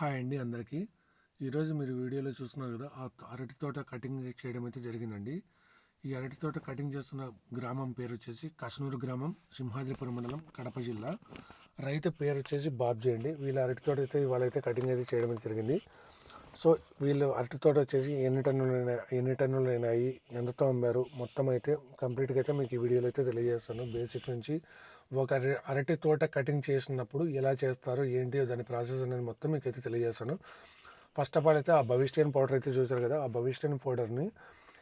Hi అండి అందరికీ. ఈరోజు మీరు వీడియోలో చూస్తున్నారు కదా ఆ అరటి తోట కటింగ్ చేయడం అయితే జరిగిందండి. ఈ అరటి తోట కటింగ్ చేస్తున్న గ్రామం పేరు వచ్చేసి కసనూరు గ్రామం సింహాద్రిపురం మండలం కడప జిల్లా. రైతు పేరు వచ్చేసి బాబ్జీ అండి. వీళ్ళ అరటి తోట అయితే ఇవాళ అయితే కటింగ్ అయితే చేయడం జరిగింది. సో వీళ్ళు అరటి తోట వచ్చేసి ఎన్ని టన్నులు ఎన్ని టన్నులు అయినాయి ఎంతతో అమ్మారు? మొత్తం అయితే కంప్లీట్గా అయితే మీకు ఈ వీడియోలో అయితే తెలియజేస్తాను. బేసిక్ నుంచి ఒక అరటి తోట కటింగ్ చేసినప్పుడు ఎలా చేస్తారు ఏంటి దాని ప్రాసెస్ అనేది మొత్తం మీకు అయితే తెలియజేస్తాను. ఫస్ట్ ఆఫ్ ఆల్ అయితే ఆ భవిష్యన్ పౌడర్ అయితే చూసారు కదా? ఆ భవిష్యన్ పౌడర్ని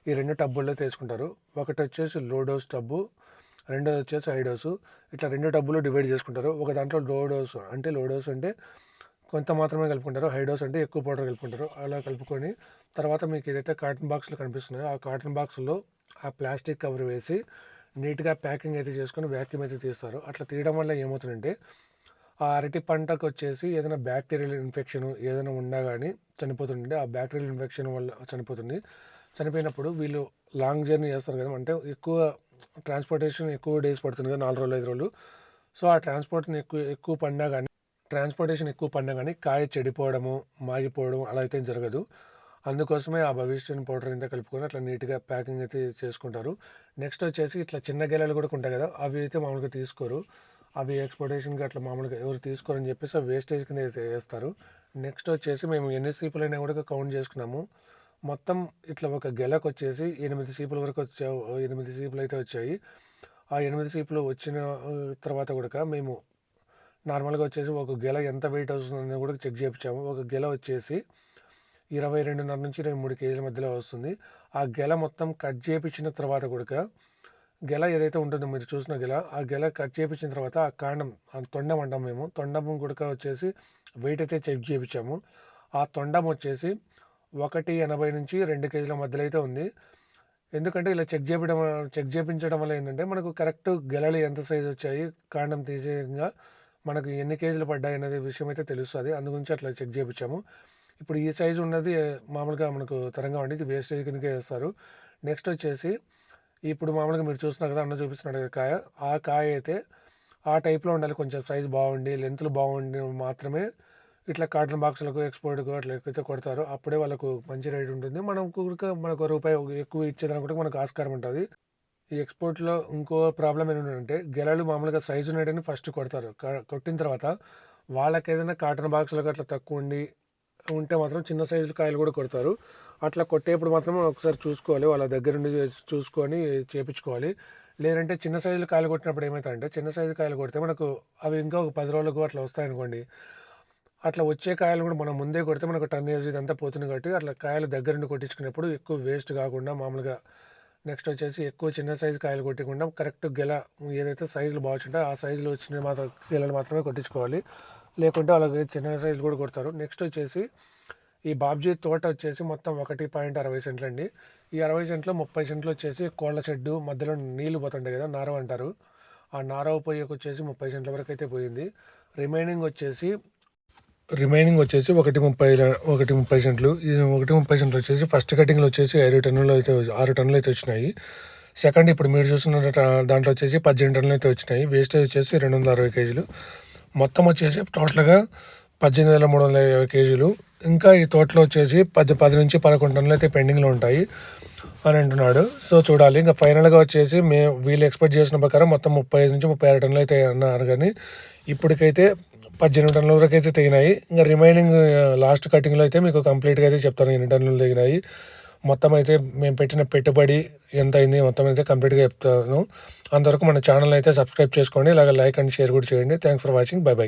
ఈ రెండు టబ్బుల్లో తీసుకుంటారు. ఒకటి వచ్చేసి లో డోస్ టబ్బు రెండోది వచ్చేసి హై డోసు ఇట్లా రెండు టబ్బులు డివైడ్ చేసుకుంటారు. ఒక దాంట్లో లో డోస్ అంటే లో డోస్ అంటే కొంత మాత్రమే కలుపుకుంటారు. హై డోస్ అంటే ఎక్కువ పౌడర్ కలుపుకుంటారు. అలా కలుపుకొని తర్వాత మీకు ఏదైతే కాటన్ బాక్స్లు కనిపిస్తున్నాయో ఆ కాటన్ బాక్స్లో ఆ ప్లాస్టిక్ కవర్ వేసి నీట్గా ప్యాకింగ్ అయితే చేసుకొని వ్యాక్యూమ్ అయితే తీస్తారు. అట్లా తీయడం వల్ల ఏమవుతుందంటే ఆ అరటి పంటకు వచ్చేసి ఏదైనా బ్యాక్టీరియల్ ఇన్ఫెక్షన్ ఏదైనా ఉన్నా కానీ చనిపోతుండే ఆ బ్యాక్టీరియల్ ఇన్ఫెక్షన్ వల్ల చనిపోతుంది. చనిపోయినప్పుడు వీళ్ళు లాంగ్ జర్నీ చేస్తారు కదా అంటే ఎక్కువ ట్రాన్స్పోర్టేషన్ ఎక్కువ డేస్ పడుతుంది కదా నాలుగు రోజులు ఐదు రోజులు. సో ఆ ట్రాన్స్పోర్ట్ని ఎక్కువ ఎక్కువ పడినా కానీ ట్రాన్స్పోర్టేషన్ ఎక్కువ పడినా కానీ కాయ చెడిపోవడము మాగిపోవడం అలా అయితే జరగదు. అందుకోసమే ఆ భవిష్యత్ పౌడర్ ఇంత కలుపుకొని అట్లా నీట్గా ప్యాకింగ్ అయితే చేసుకుంటారు. నెక్స్ట్ వచ్చేసి ఇట్లా చిన్న గెలలు కూడా ఉంటాయి కదా అవి అయితే మామూలుగా తీసుకోరు. అవి ఎక్స్పోర్టేషన్కి అట్లా మామూలుగా ఎవరు తీసుకోరని చెప్పేసి అవి వేస్టేజ్ కింద వేస్తారు. నెక్స్ట్ వచ్చేసి మేము ఎన్ని సీపులైనా కూడా కౌంట్ చేసుకున్నాము. మొత్తం ఇట్లా ఒక గెలకు వచ్చేసి ఎనిమిది సీపుల వరకు వచ్చా ఎనిమిది సీపులు అయితే వచ్చాయి. ఆ ఎనిమిది సీపులు వచ్చిన తర్వాత కూడా మేము నార్మల్గా వచ్చేసి ఒక గెల ఎంత వెయిట్ వస్తుందని కూడా చెక్ చేయించాము ఒక గెల వచ్చేసి ఇరవై రెండున్నర నుంచి ఇరవై మూడు కేజీల మధ్యలో వస్తుంది. ఆ గెల మొత్తం కట్ చేయించిన తర్వాత కూడా గెల ఏదైతే ఉంటుందో మీరు చూసిన గెల ఆ గెల కట్ చేయించిన తర్వాత ఆ కాండం తొండం అంటాం మేము. తొండం గుడక వచ్చేసి వెయిట్ అయితే చెక్ చేయించాము ఆ తొండం వచ్చేసి ఒకటి ఎనభై నుంచి రెండు కేజీల మధ్యలో అయితే ఉంది. ఎందుకంటే ఇలా చెక్ చేపించడం చెక్ చేయించడం వల్ల ఏంటంటే మనకు కరెక్ట్ గెలలు ఎంత సైజు వచ్చాయి కాండం తీసేయంగా మనకు ఎన్ని కేజీలు పడ్డాయి అనేది విషయం అయితే తెలుస్తుంది. అందు గురించి అట్లా చెక్ చేయించాము ఇప్పుడు ఈ సైజు ఉన్నది మామూలుగా మనకు తరంగా ఉండి ఇది వేస్టేజ్ కిందకే వేస్తారు. నెక్స్ట్ వచ్చేసి ఇప్పుడు మామూలుగా మీరు చూస్తున్నారు కదా అన్న చూపిస్తున్నాడు కదా కాయ. ఆ కాయ అయితే ఆ టైప్లో ఉండాలి. కొంచెం సైజు బాగుండి లెంత్లు బాగుండి మాత్రమే ఇట్లా కాటన్ బాక్సులకు ఎక్స్పోర్ట్కు అట్లా ఎక్కువైతే కొడతారు. అప్పుడే వాళ్ళకు మంచి రేట్ ఉంటుంది. మనం కూడా మనకు రూపాయి ఎక్కువ ఇచ్చేదానికి కూడా మనకు ఆస్కారం ఉంటుంది. ఈ ఎక్స్పోర్ట్లో ఇంకో ప్రాబ్లం ఏంటంటే గెలలు మామూలుగా సైజు ఉన్నట్టని ఫస్ట్ కొడతారు. క- కొట్టిన తర్వాత వాళ్ళకి ఏదైనా కాటన్ బాక్సులకు అట్లా తక్కువ ఉండి ఉంటే మాత్రం చిన్న సైజులు కాయలు కూడా కొడతారు. అట్లా కొట్టేప్పుడు మాత్రం ఒకసారి చూసుకోవాలి వాళ్ళ దగ్గర నుండి చూసుకొని చేపించుకోవాలి. లేదంటే చిన్న సైజులు కాయలు కొట్టినప్పుడు ఏమవుతాయంటే చిన్న సైజు కాయలు కొడితే మనకు అవి ఇంకా ఒక పది రోజులకు అట్లా వస్తాయనుకోండి. అట్లా వచ్చే కాయలు కూడా మనం ముందే కొడితే మనకు టన్ ఏజ్ ఇదంతా పోతుంది కాబట్టి అట్లా కాయలు దగ్గర నుండి కొట్టించుకునేప్పుడు ఎక్కువ వేస్ట్ కాకుండా మామూలుగా నెక్స్ట్ వచ్చేసి ఎక్కువ చిన్న సైజు కాయలు కొట్టకుండా కరెక్ట్ గెల ఏదైతే సైజులు బాగుంటుందో ఆ సైజులో వచ్చిన మాత్రం గెలలు మాత్రమే కొట్టించుకోవాలి. లేకుంటే అలాగే చిన్న సైజు కూడా కొడతారు. నెక్స్ట్ వచ్చేసి ఈ బాబ్జీ తోట వచ్చేసి మొత్తం ఒకటి పాయింట్ అరవై సెంట్లు అండి. ఈ అరవై సెంట్లో ముప్పై సెంట్లు వచ్చేసి కోళ్ళ షెడ్డు మధ్యలో నీళ్ళు పోతుంటాయి కదా నారవ అంటారు. ఆ నారవ పొయ్యకు వచ్చేసి ముప్పై సెంట్ల వరకు అయితే పోయింది. రిమైనింగ్ వచ్చేసి రిమైనింగ్ వచ్చేసి ఒకటి ముప్పై ఒకటి ముప్పై సెంట్లు. ఈ ఒకటి ముప్పై సెంట్లు వచ్చేసి ఫస్ట్ కటింగ్లో వచ్చేసి ఐదు టన్నులు అయితే ఆరు టన్నులు అయితే వచ్చినాయి. సెకండ్ ఇప్పుడు మీరు చూస్తున్న దాంట్లో వచ్చేసి పద్దెనిమిది టన్నులు అయితే వచ్చినాయి. వేస్టేజ్ వచ్చేసి రెండు వందల అరవై కేజీలు. మొత్తం వచ్చేసి టోటల్గా పద్దెనిమిది వేల మూడు వందల యాభై కేజీలు. ఇంకా ఈ తోటలో వచ్చేసి పది పది నుంచి పదకొండు టన్నులు అయితే పెండింగ్లో ఉంటాయి అని అంటున్నాడు. సో చూడాలి. ఇంకా ఫైనల్గా వచ్చేసి మే వీళ్ళు ఎక్స్పెక్ట్ చేసిన ప్రకారం మొత్తం ముప్పై ఐదు నుంచి ముప్పై ఆరు టన్నులు అయితే అన్నారు కానీ ఇప్పటికైతే పద్దెనిమిది టన్నుల వరకు అయితే తెగినాయి. ఇంకా రిమైనింగ్ లాస్ట్ కటింగ్లో అయితే మీకు కంప్లీట్గా అయితే చెప్తాను ఎన్ని టన్నులు తెగినాయి. మొత్తం అయితే మేము పెట్టిన పెట్టుబడి ఎంత అయింది మొత్తం అయితే కంప్లీట్గా చెప్తాను. అంతవరకు మన ఛానల్ అయితే సబ్స్క్రైబ్ చేసుకోండి. ఇలాగ లైక్ అండ్ షేర్ కూడా చేయండి. Thanks for watching bye bye